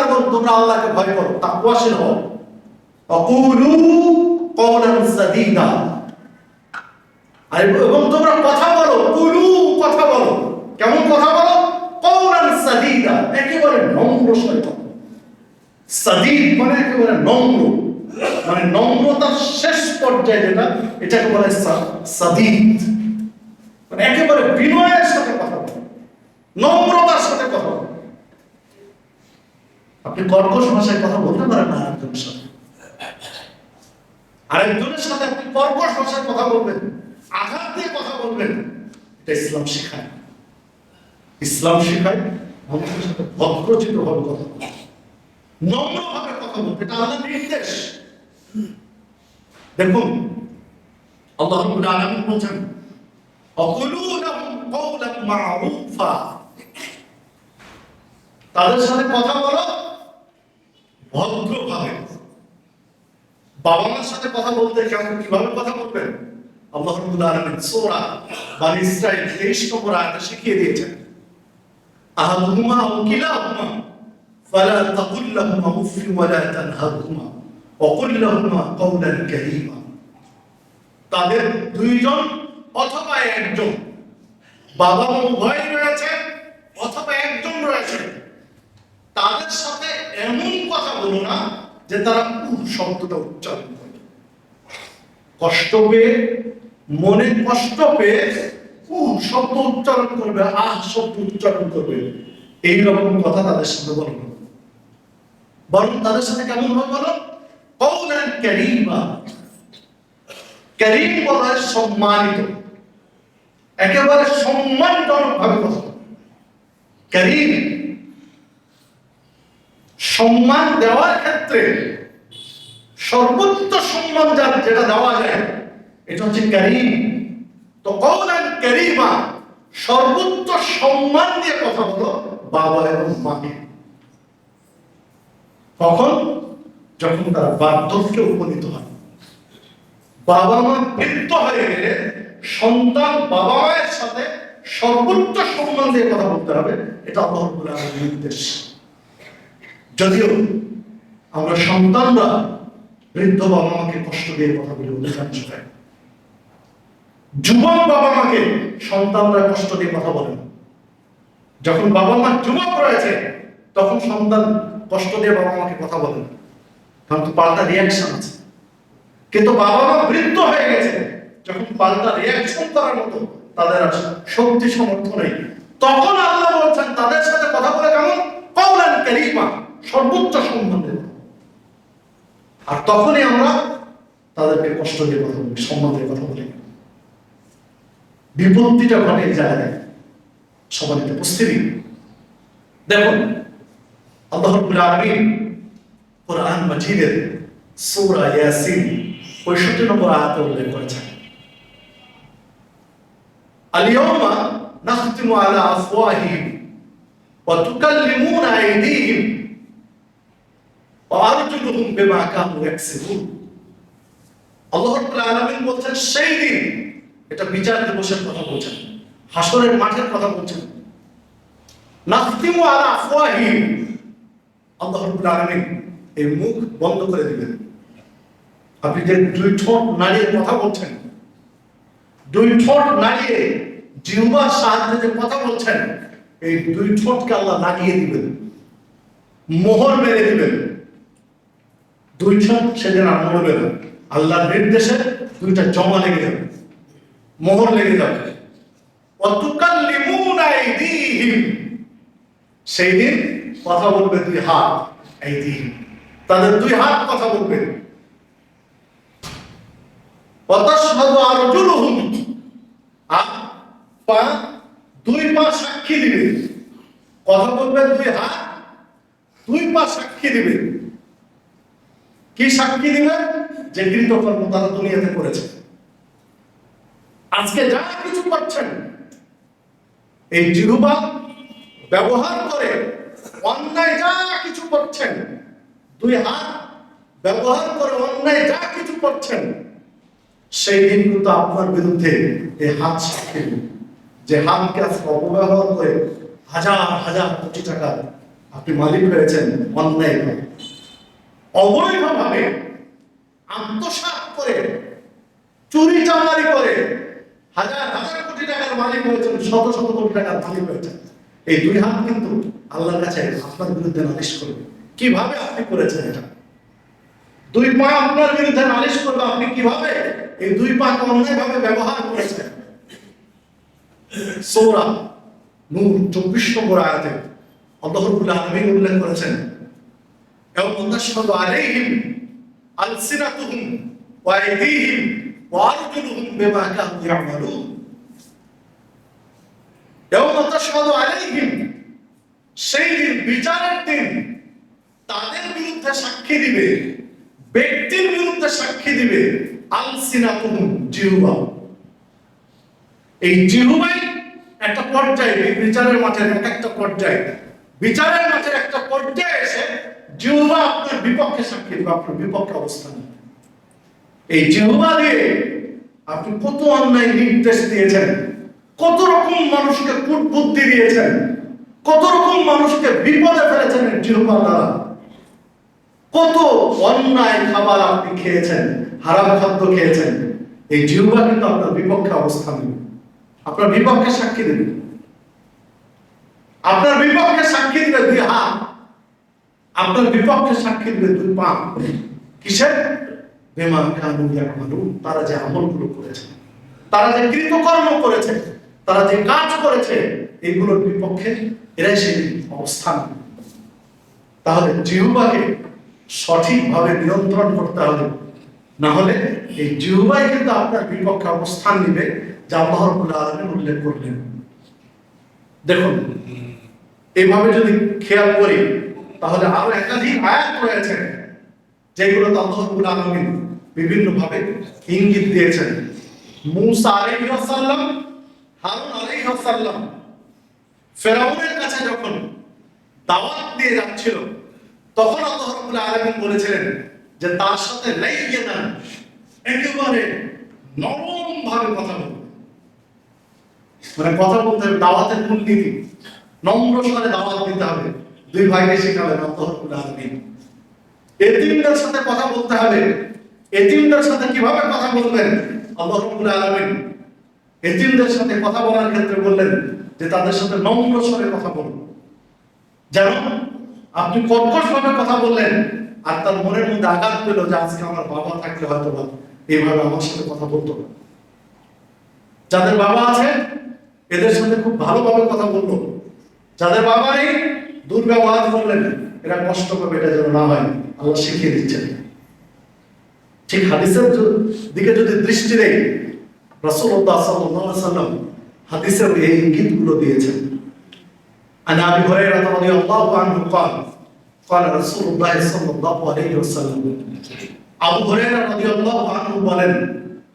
ইমানদারগণ তোমরা আল্লাহকে ভয় করো তাকওয়াশীল হও। অকুলু কওলান সাদীদা। আর, এবং তোমরা কথা বলো, কুলু কথা বলো। কেমন কথা বলো? কওলান সাদীদা, একেবারে নম্র কথা সাদীদ মানে একেবারে নম্র। মানে নম্রতার শেষ পর্যায়ে যেটা, এটাকে বলে সাদীদ। মানে একেবারে বিনয়ের সাথে কথা বলো, নম্রতার সাথে কথা বলো। আপনি কর্কশ ভাষায় কথা বলতে পারেন না আরেকজনের সাথে। আরেকজনের সাথে আপনি কর্কশ ভাষায় কথা বলবেন, আঘাত দিয়ে কথা বলবেন, এটা ইসলাম শেখায়। ইসলাম শেখায় মানুষের সাথে ভাবে কথা বলতে। নম্র ভাবে কথা এটা নির্দেশ। দেখুন, আল্লাহ রাব্বুল আলামিন বলেন অকুলু লাহুম কওলান মা'রুফা। তাদের সাথে কথা বলো ভদ্রভাবে। বাবা মার সাথে কথা বলতে কেমন কীভাবে কথা বলবেন? আল্লাহ রব্বুল আলামিন সূরা ইসরাঈল 23 নম্বর আয়াতে শিখিয়ে দিয়েছেন। আহাদুমা আও কিলাহুমা ফালা তাকুল লাহুমা উফ ওয়া লা তানহারহুমা ওয়া কুল লাহুমা কাওলান কারীমা। তাদের দুইজন অথবা একজন। বাবা মা উভয় রয়েছে, অথবা একজন রয়েছে। তাদের সাথে এমন কথা বলো না যে তারা উহ শব্দটা উচ্চারণ করে। কষ্ট পেয়ে, মনে কষ্ট পেয়ে উহ শব্দ উচ্চারণ করবে, আহ শব্দ উচ্চারণ করবে। এইরকম কথা তাদের সাথে বলো না। বরং তাদের সাথে কেমন ভাবে বলো? কৌলান কারীমা। করিম বলা সম্মানিত। একেবারে সম্মানজনক ভাবে কথা বলো। সম্মান দেওয়ার ক্ষেত্রে সর্বোচ্চ সম্মান যার, যেটা দেওয়া যায়, এটা হচ্ছে ক্যারিম তো কৌলান ক্যারিমা সর্বোচ্চ সম্মান দিয়ে কথা বলো, বাবা এবং মাকে। কখন? যখন তারা বার্ধক্যে উপনীত হয়। বাবা মা বৃদ্ধ হয়ে গেলে সন্তান বাবা মায়ের সাথে সর্বোচ্চ সম্মান দিয়ে কথা বলতে হবে, এটা রাব্বুল নির্দেশ। যদিও আমরা সন্তানরা বৃদ্ধ বাবা মাকে কষ্ট দিয়ে কথা বলে, অধিকাংশ হয় যুবক বাবা মাকে সন্তানরা কষ্ট দিয়ে কথা বলে। যখন বাবা মা যুবক রয়েছে, তখন সন্তান কষ্ট দিয়ে বাবা মাকে কথা বলে কারণ তো পাল্টা রিয়াকশন আছে। কিন্তু বাবা মা বৃদ্ধ হয়ে গেছে, যখন পাল্টা রিয়াকশন করার মতো তাদের আর শক্তি, সামর্থ্য নেই। তখন আল্লাহ বলছেন, তাদের সাথে কথা বলে কেমন? কওলান কারীমা। সর্বোচ্চ সম্মান দেব আর তখনই আমরা তাদেরকে কষ্ট দিয়ে কথা বলি, সম্মান দিয়ে কথা বলি। বিপত্তিটা ঘটে জায়গায়। সবাই উপস্থিতি দেখুন, আল্লাহ কোরআন মাজিদের সূরা ইয়াসিন 65 নম্বর উল্লেখ করেছেন। নাখতিমু আলা আফওয়াহিহিম ওয়া তুকাল্লিমুনা আইদিহিম ওয়া আরজুলুহুম বিমা কানু ইয়াকসিবুন আল্লাহ রাব্বুল আলামিন বলছেন, সেই দিন এটা বিচার দিবসের কথা বলছেন, হাসরের মাঠের কথা বলছেন। নাখতিমু আলা আফওয়াহিহিম আল্লাহ রাব্বুল আলামিন এই মুখ বন্ধ করে দিবেন আপনি যে দুই ঠোঁট নাড়িয়ে কথা বলছেন, দুই ঠোঁট নাড়িয়ে জিহ্বার সাহায্যে যে কথা বলছেন, এই দুই ঠোঁটকে আল্লাহ লাগিয়ে দিবেন, মোহর মেরে দিবেন। দুই ঠোঁট সেদিন আর নড়বে না আল্লাহর নির্দেশে দুইটা জমা লেগে যাবে। মোহর লেগে যাবে। সেই দিন কথা বলবে দুই হাত এই দিন তাদের দুই হাত কথা বলবে। আর পা দুই পা সাক্ষী দিবে। কথা বলবে দুই হাত, দুই পা সাক্ষী দিবে। কি সাক্ষী দিবে যে কৃতকর্ম তারা দুনিয়াতে করেছে। আজকে যা কিছু করছেন, এই জিহুবা ব্যবহার করে অন্যায় যা কিছু করছেন, দুই হাত ব্যবহার করে অন্যায় যা কিছু করছেন, সেই দিন কিন্তু আপনার বিরুদ্ধে এই হাত সাক্ষী। যে হাতকে আজকে অপব্যবহার করে হাজার হাজার কোটি টাকা আপনি মালিক হয়েছেন অন্যায়ভাবে অবৈধভাবে আত্মসাৎ করে, চুরি চামারি করে হাজার হাজার কোটি টাকার মালিক হয়েছেন, শত শত কোটি টাকার মালিক হয়েছেন। এই দুই হাত কিন্তু আল্লাহর কাছে আপনার বিরুদ্ধে নালিশ করবে। কীভাবে আপনি করেছেন এটা? দুই পা আপনার বিরুদ্ধে নালিশ করবে আপনি কীভাবে? এই দুই পাকে অন্যায়ভাবে ব্যবহার করেছেন। সৌরা নূর, চব্বিশ নম্বর আয়াতে আল্লাহ রাব্বুল আলামিন উল্লেখ করেছেন এবং তাশহাদু আলাইহিম আলসিনাতুহুম ওয়া আইদিহিম ওয়া আরজুলুহুম বিমা কানু ইয়ামালুন। এবং সেই বিচারের দিন, তাদের বিরুদ্ধে সাক্ষী দিবে, ব্যক্তির বিরুদ্ধে সাক্ষী দিবে জিহ্বা। এই জিহুবাই একটা পর্যায়ে বিচারের মাঠের এক একটা পর্যায়ে, বিচারের মাঠের একটা পর্যায়ে এসে জিহুবা আপনার বিপক্ষে সাক্ষী দেবে আপনার বিপক্ষে অবস্থান। এই জিহুবা দিয়ে আপনি কত অন্যায় নির্দেশ দিয়েছেন, কত রকম মানুষকে কূট বুদ্ধি দিয়েছেন, কত রকম মানুষকে বিপদে ফেলেছেন জিহুবা দ্বারা। কত অন্যায় খাবার আপনি খেয়েছেন, হারাম খাদ্য খেয়েছেন, এই জিহুবা কিন্তু আপনার বিপক্ষে অবস্থান নেবে। আপনার বিপক্ষে সাক্ষী দেবে। আপনার বিপক্ষে সাক্ষী দিবে দুই হাত। আপনার বিপক্ষে সাক্ষী দিবে দুই পা কিসের? বেমা কানু ইয়ামালু তারা যে আমলগুলো করেছে, তারা যে কৃতকর্ম করেছে, তারা যে কাজ করেছে এইগুলোর বিপক্ষে এরাই সেই অবস্থান। তাহলে জিহুবাকে সঠিকভাবে নিয়ন্ত্রণ করতে হবে। না হলে এই জিহুবাই কিন্তু আপনার বিপক্ষে অবস্থান নিবে, যা আল্লাহ উল্লেখ করলেন। দেখুন, এইভাবে যদি খেয়াল করি তাহলে আরও একাধিক আয়াত রয়েছে, যেগুলো রাব্বুল আলামিন বিভিন্ন ভাবে ইঙ্গিত দিয়েছেন। মুসা আলাইহিস সালাম, হারুন আলাইহিস সালাম ফেরাউনের কাছে যখন দাওয়াত দিয়ে যাচ্ছিল, তখন আল্লাহ রাব্বুল আলামিন বলেছিলেন যে তার সাথে লাইয়ে না, একেবারে নরম ভাবে কথা বলবে মানে কথা বলতে হবে, দাওয়াতের মূলনীতি নম্র স্বরে দাওয়াত দিতে হবে। দুই ভাইকে শেখাবেন আল্লাহ রাব্বুল আলামিন এতিমদের সাথে কথা বলতে হবে। এতিমদের সাথে কীভাবে কথা বলবেন? আল্লাহ রাব্বুল আলামিন এতিমদের সাথে কথা বলার ক্ষেত্রে বললেন যে তাদের সাথে নম্র স্বরে কথা বলুন। যেন আপনি কর্কশ ভাবে কথা বললেন আর তার মনের মধ্যে আঘাত পেল যে আজকে আমার বাবা থাকলে হয়তো বা এইভাবে আমার সাথে কথা বলতো যাদের বাবা আছে, এদের সাথে খুব ভালোভাবে কথা বলল। যাদের বাবা নেই দুর্ব্যবহার করলেন এরা কষ্ট পাবে এটা যেন না হয় আল্লাহ শিখিয়ে দিচ্ছেন ঠিক হাদিসের য- দিকে যদি দৃষ্টি দেই রাসূলুল্লাহ সাল্লাল্লাহু আলাইহি সাল্লাম হাদিসের এই ইঙ্গিতগুলো দিয়েছেন عن ابي هريره رضي الله عنه قال قال رسول الله صلى الله عليه وسلم আবু হুরায়রা রাদিয়াল্লাহু আনহু বলেন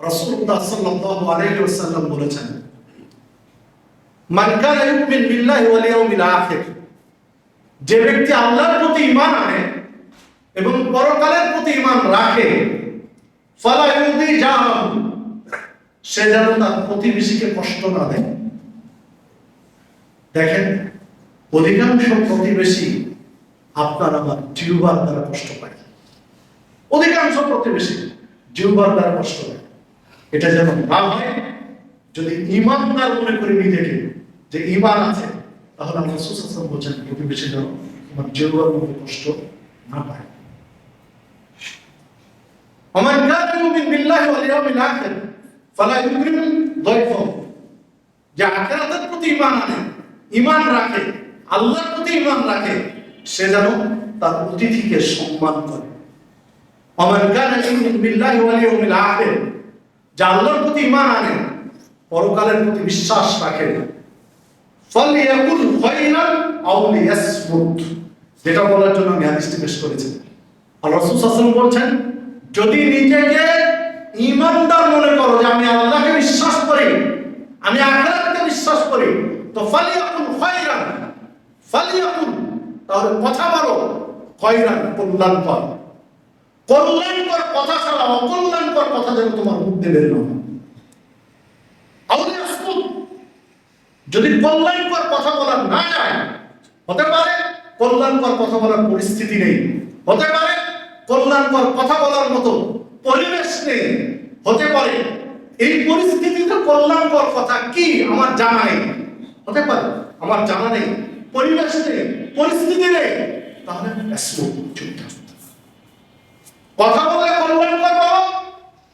রাসূলুল্লাহ সাল্লাল্লাহু আলাইহি ওয়াসাল্লাম বলেছেন মান কানা ইউমিন বিল্লাহি ওয়াল ইয়াউমিল আখির যে ব্যক্তি আল্লাহর প্রতি ঈমান আনে এবং পরকালের প্রতি ঈমান রাখে, ফালা ইউদি সে যেন তার প্রতিবেশীকে কষ্ট না দেয়। দেখেন, অধিকাংশ প্রতিবেশী আপনার আমার জিহ্বার দ্বারা কষ্ট পায়। অধিকাংশ প্রতিবেশী জিহ্বার দ্বারা কষ্ট পায়। এটা যেন না হয়, যদি ইমানদার মনে করি নিজেকে যে ইমান আছে তাহলে আমরা সুশাসন বলছেন প্রতিবেশী যেন আমার জিহ্বার মধ্যে কষ্ট না পায় ومن كان يؤمن بالله واليوم الآخر فلا يكرم ضيفه যে আখেরাতের প্রতি ঈমান আনে ঈমান রাখে আল্লাহর প্রতি ঈমান রাখে সে যেন তার অতিথিকে সম্মান করে অমান কানা ইউমিন বিল্লাহি ওয়াল ইয়াউমিল আখির যে আল্লাহর প্রতি ঈমান আনে পরকালের প্রতি বিশ্বাস রাখে ফালিয়াকুল খায়রান আও লিয়াসমুত। যেটা বলার জন্য আমি হাদিসটি পেশ করেছি। আল্লাহ রাসূল সাল্লাল্লাহু বলছেন, যদি নিজেকে ঈমানদার মনে করো যে আমি আল্লাহকে বিশ্বাস করি, আমি আখিরাতকে বিশ্বাস করি, তো ফালিয়াকুল খায়রান ফালিয়াকুল তাহলে কথা বলো, খয়রান কল্যাণকর। কল্যাণকর কথা ছাড়া অকল্যাণকর কথা যেন তোমার মুখ দিয়ে বের না। যদি কল্যাণকর কথা বলা না যায়, হতে পারে কল্যাণকর কথা বলার পরিস্থিতি নেই, হতে পারে কল্যাণকর কথা বলার মতো পরিবেশ নেই, হতে পারে। এই পরিস্থিতিতে কল্যাণকর কথা কি আমার জানা নেই, হতে পারে। আমার জানা নেই, পরিবেশ নেই, পরিস্থিতি নেই, তাহলে কথা বলে কল্যাণকর বলো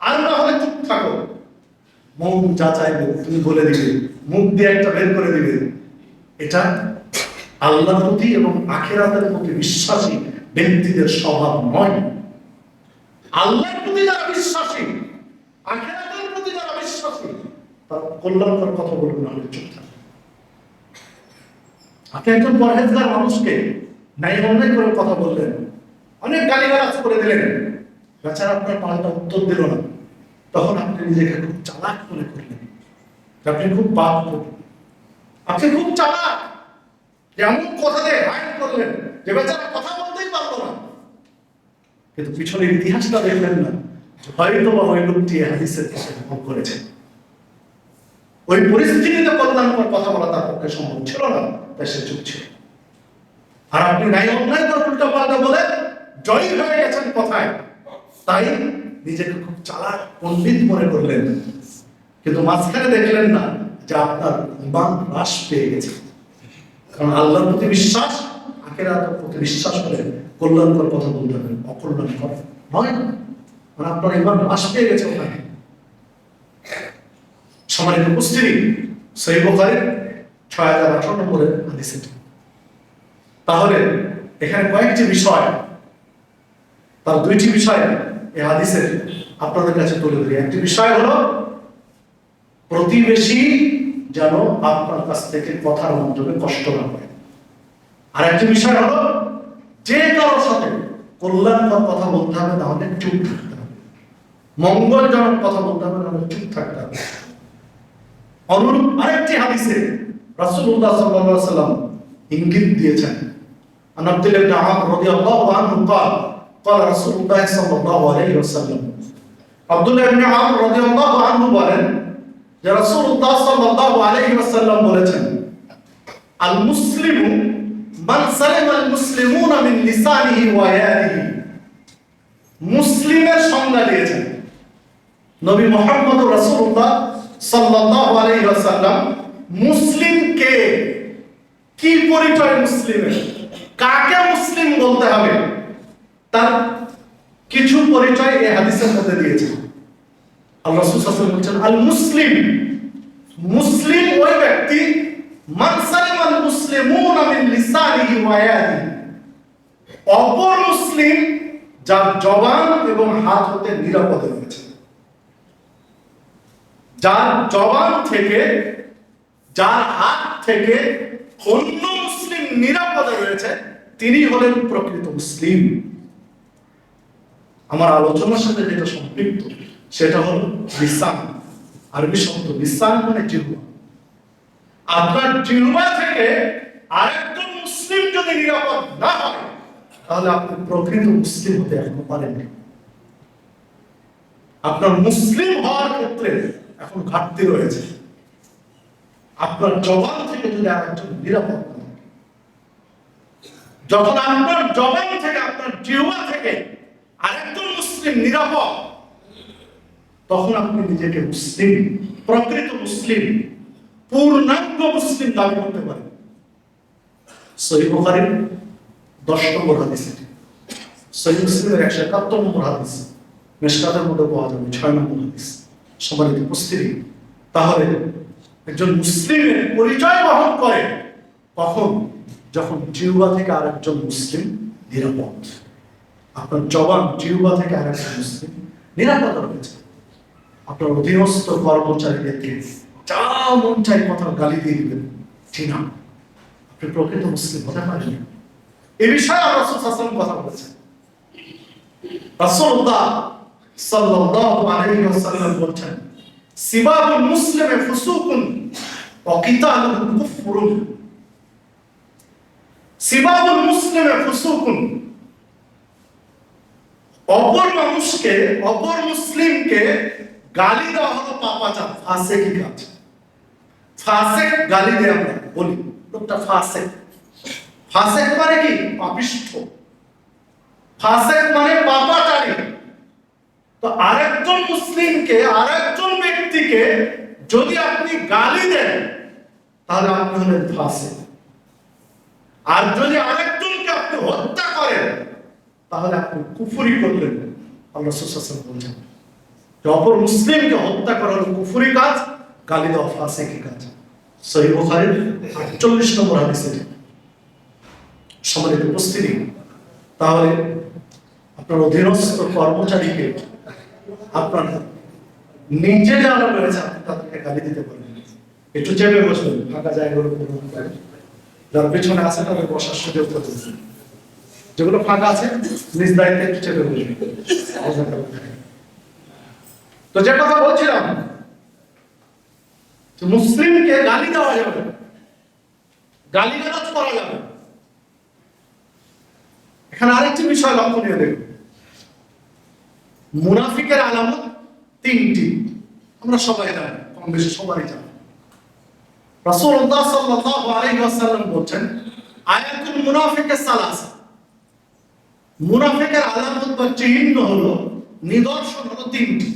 আর না হলে চুপ থাকো মন যা চাইবে, তুমি বলে দিবে। মুখ দিয়ে একটা বের করে দিবে। এটা আল্লাহর প্রতি এবং আখেরাতের প্রতি বিশ্বাসী ব্যক্তিদের স্বভাব নয়। আল্লাহর প্রতি যারা বিশ্বাসী, আখেরাতের প্রতি যারা বিশ্বাসী, তারা কল্যাণকর কথা বলবে না হলে আপনি একজন পরহেজগার মানুষকে নাই অন্যায় করে কথা বললেন, অনেক গালিগালাজ করে দিলেন। বেচারা আপনার পাল্টা উত্তর দিল না। তখন আপনি নিজেকে খুব চালাক মনে করলেন। আপনি খুব পাপ করলেন। আপনি খুব চালাক। এমন কথা দিয়ে করলেন যে বেচারা কথা বলতেই পারল না। কিন্তু পিছনের ইতিহাসটা দেখলেন না হয়তো বা ওই লোকটি হাদিসের কাছে ভোগ করেছে। ওই পরিস্থিতিতে কল্যাণকর কথা বলা তার পক্ষে সম্ভব ছিল না, তাই সে চুপ ছিল। আর আপনি নাই অন্যায় করে উল্টা পাল্টা বলে জয়ী হয়ে গেছেন কথায়। তাই নিজেকে খুব চালাক পণ্ডিত মনে করলেন। কিন্তু মাঝখানে দেখলেন না যে আপনার ইমান হ্রাস পেয়ে গেছে। কারণ আল্লাহর প্রতি বিশ্বাস প্রতি বিশ্বাস করে কল্যাণকর কথা বলতে হবে অকল্যাণকর নয়। মানে আপনার ইমান হ্রাস পেয়ে গেছে ওখানে। উপস্থিতি ছয় হাজার আঠারো নম্বরের তাহলে এখানে কয়েকটি বিষয়, তার দুইটি বিষয় এই হাদিসের আপনাদের কাছে তুলে ধরি একটি বিষয় হলো প্রতিবেশী যেন আপনার কাছ থেকে কথার মাধ্যমে কষ্ট না পায় আর একটি বিষয় হলো যে কারোর সাথে কল্যাণকর কথা বলতে হবে তাহলে চুপ থাকতে হবে মঙ্গলজনক কথা বলতে হবে তাহলে চুপ থাকতে হবে অনুরূপ আরেকটি হাদিসে রাসূলুল্লাহ সাল্লাল্লাহু আলাইহি সাল্লাম ইঙ্গিত দিয়েছেন عن عبد الله بن عمرو رضي الله عنه قال قال رسول الله صلى الله عليه وسلم আব্দুল্লাহ ইবনে আমর রাদিয়াল্লাহু আনহু বলেন যে রাসূলুল্লাহ সাল্লাল্লাহু আলাইহি ওয়াসাল্লাম বলেছেন আল মুসলিমু মান সালিমা আল মুসলিমুনা মিন লিসানিহি ওয়া ইয়াদিহি মুসলিমের সংজ্ঞা দিয়েছেন নবী মুহাম্মদ রাসূলুল্লাহ সাল্লাল্লাহু আলাইহি ওয়াসাল্লাম মুসলিম কে কি পরিচয় মুসলিমের কাকে মুসলিম বলতে হবে তার কিছু পরিচয় এই হাদিসের মধ্যে দিয়েছে। আল্লাহ ওয়াসাল্লাম বলছেন আল মুসলিম মুসলিম ওই ব্যক্তি, মান সালিমা আল মুসলিমুনা মিন লিসানিহি ওয়া ইয়াদিহি। অপর মুসলিম যার জবান এবং হাত হতে নিরাপদে রয়েছে যার জবান থেকে, যার হাত থেকে অন্য মুসলিম নিরাপদে রয়েছে, তিনি হলেন প্রকৃত মুসলিম। আমার আলোচনার সাথে যেটা সম্পৃক্ত, সেটা হলো লিসান আরবি শব্দ লিসান মানে জিহ্বা। আপনার জিহ্বা থেকে আরেকজন মুসলিম যদি নিরাপদ না হয়, তাহলে আপনি প্রকৃত মুসলিম হতে এখনও পারেননি। আপনার মুসলিম হওয়ার ক্ষেত্রে এখন ঘাটতি রয়েছে। আপনার জবান থেকে যদি আরেকজন নিরাপদ যখন আপনার জবান থেকে, আপনার জিহ্বা থেকে আরেকজন মুসলিম নিরাপদ, তখন আপনি নিজেকে মুসলিম, প্রকৃত মুসলিম, পূর্ণাঙ্গ মুসলিম দাবি করতে পারেন। দশ নম্বর হাদিস। মুসলিমের একশো একাত্তর নম্বর হাদিস, মেশকাতের মধ্যে পাওয়া যাবে ছয় নম্বর হাদিস। সম্মানিত উপস্থিতি, তাহলে একজন মুসলিমের পরিচয় বহন করে কখন যখন জিউবা থেকে আরেকজন মুসলিম নিরাপদ। আপনার জবান জিউবা থেকে আরেকজন মুসলিম নিরাপদ রয়েছে আপনার অধীনস্থ কর্মচারীদেরকে যা মন চাই কথা গালি দিয়ে দিবেন। ঠিক না। আপনি প্রকৃত মুসলিম হতে পারেন এ বিষয়ে আলাইহি ওয়াসাল্লাম কথা বলেছেন। মুসলিমে অপর মানুষকে, অপর মুসলিমকে গালি দেওয়া হলো পাপাচার ফাসে কি কাজ? ফাসে গালি দেয় আমরা, বলি, লোকটা ফাসে। ফাসেক মানে কি? পাপিষ্ঠ। ফাসেক মানে পাপাচারী তো আরেকজন মুসলিমকে, আরেকজন ব্যক্তিকে যদি আপনি গালি দেন, তাহলে আপনি হলেন ফাসেক আর যদি আরেকজনকে আপনি হত্যা করেন তাহলে আপনি কুফুরি করলেন আল্লাহ সুশাসন বলছেন অপর মুসলিমকে হত্যা করা কুফুরি কাজ কাজ। সহি বুখারীর 48 নম্বর হাদিসে। সম্মানিত উপস্থিতি, তাহলে আপনার অধীনস্থ কর্মচারীকে আপনার নিজে যারা রয়েছে, আপনি তাদেরকে গালি দিতে পারবেন একটু চেপে বসবেন ফাঁকা জায়গাগুলো যার পেছনে আছে, তাদের বসার সুযোগ। যেগুলো ফাঁকা আছে, নিজ দায়িত্বে একটু চেপে বসবেন তো যে কথা বলছিলাম মুসলিমকে গালি দেওয়া যাবে গালি গালাজ করা যাবে। এখানে আরেকটি বিষয় লক্ষণীয় দেখুন। মুনাফিকের আলামত তিনটি। আমরা সবাই জানি, কম বেশি সবাই জানি। রাসূলুল্লাহ সাল্লাল্লাহু আলাইহি ওয়াসাল্লাম বলছেন, আয়াতুল মুনাফিকের সালাসা। মুনাফিকের আলামত বা চিহ্ন হলো নিদর্শন হলো তিনটি।